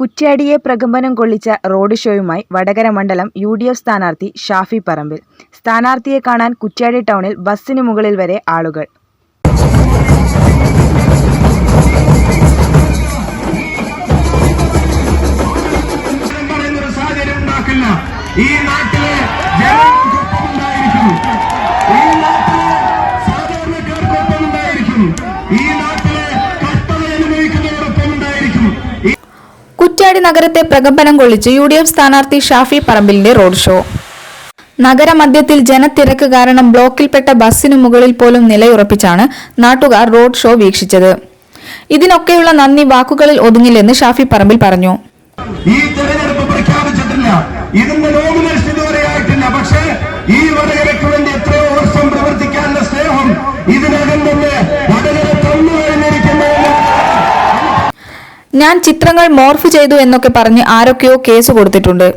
കുറ്റ്യാടിയെ പ്രകമ്പനം കൊള്ളിച്ച റോഡ് ഷോയുമായി വടകര മണ്ഡലം U D F സ്ഥാനാർത്ഥി ഷാഫി പറമ്പിൽ. സ്ഥാനാർത്ഥിയെ കാണാൻ കുറ്റ്യാടി ടൗണിൽ ബസ്സിന് മുകളിൽ വരെ ആളുകൾ. ഈ നാട്ടിലെ ജനങ്ങൾക്കൊപ്പം കുറ്റ്യാടി നഗരത്തെ പ്രകമ്പനം കൊള്ളിച്ച് യു ഡി എഫ് സ്ഥാനാർത്ഥി ഷാഫി പറമ്പിലിന്റെ റോഡ് ഷോ. നഗരമധ്യത്തിൽ ജനത്തിരക്ക് കാരണം ബ്ലോക്കിൽപ്പെട്ട ബസ്സിനു മുകളിൽ പോലും നിലയുറപ്പിച്ചാണ് നാട്ടുകാർ റോഡ് ഷോ വീക്ഷിച്ചത്. ഇതിനൊക്കെയുള്ള നന്ദി വാക്കുകളിൽ ഒതുങ്ങില്ലെന്ന് ഷാഫി പറമ്പിൽ പറഞ്ഞു. ഈ തെരഞ്ഞെടുപ്പ് പ്രഖ്യാപിച്ചിട്ടില്ല. ഇതിന്റെ നോമിനേഷൻ ഇതുവരെ ആയിട്ടില്ല. പക്ഷേ ഈ വേണ്ടി എത്രയോ വർഷം പ്രവർത്തിക്കാനുള്ള സ്നേഹം ഇതിനകം ഞാൻ ചിത്രങ്ങൾ മോർഫ് ചെയ്തു എന്നൊക്കെ പറഞ്ഞ് ആരൊക്കെയോ കേസ് കൊടുത്തിട്ടുണ്ട്.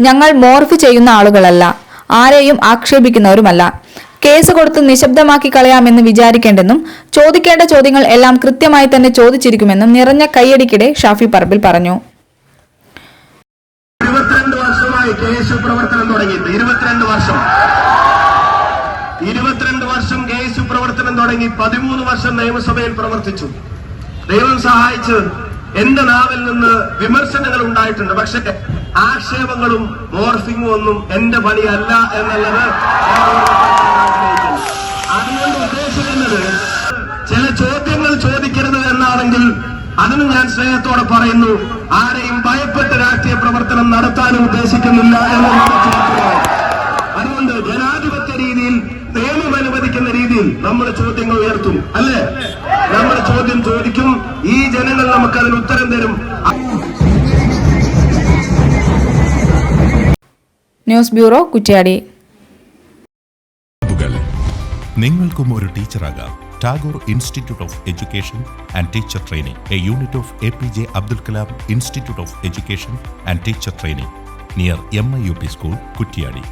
ഞങ്ങൾ മോർഫ് ചെയ്യുന്ന ആളുകളല്ല. ആരെയും ആക്ഷേപിക്കുന്നവരുമല്ല. കേസ് കൊടുത്ത് നിശബ്ദമാക്കി കളയാമെന്ന് വിചാരിക്കേണ്ടെന്നും ചോദിക്കേണ്ട ചോദ്യങ്ങൾ എല്ലാം കൃത്യമായി തന്നെ ചോദിച്ചിരിക്കുമെന്നും നിറഞ്ഞ കൈയടിക്കിടെ ഷാഫി പറമ്പിൽ പറഞ്ഞു. കേസ് പ്രവർത്തനം തുടങ്ങിയിട്ട്. ഇരുപത്തിരണ്ട് വർഷം. ഇരുപത്തിരണ്ട് വർഷം കേസ് പ്രവർത്തനം തുടങ്ങി പതിമൂന്ന് വർഷം നിയമസഭയിൽ പ്രവർത്തിച്ചു. ദൈവം സഹായിച്ച് എന്റെ നാവിൽ നിന്ന് വിമർശനങ്ങൾ ഉണ്ടായിട്ടുണ്ട് പക്ഷെ ആക്ഷേപങ്ങളും മോർഫിങ്ങും ഒന്നും എന്റെ പണിയല്ല എന്നുള്ളത്. അതുകൊണ്ട് ഉദ്ദേശിക്കുന്നത് ചില ചോദ്യങ്ങൾ ചോദിക്കരുത് എന്നാണെങ്കിൽ അതിനും ഞാൻ സ്നേഹത്തോടെ പറയുന്നു ആരെയും ഭയപ്പെട്ട് രാഷ്ട്രീയ പ്രവർത്തനം നടത്താനും ഉദ്ദേശിക്കുന്നില്ല എന്നുള്ളത് നമ്മൾ ചോദ്യങ്ങൾ ഉയർത്തും അല്ലേ? നമ്മുടെ ചോദ്യം ചോദിക്കും ഈ ജനങ്ങൾ നമുക്ക് അതിന് ഉത്തരം തരും. News bureau Kuttiadi. നിങ്ങൾക്കും ഒരു ടീച്ചറാകാം. Tagore institute of education and teacher training a unit of A P J Abdul Kalam institute of education and teacher training near M I U P school Kuttiadi.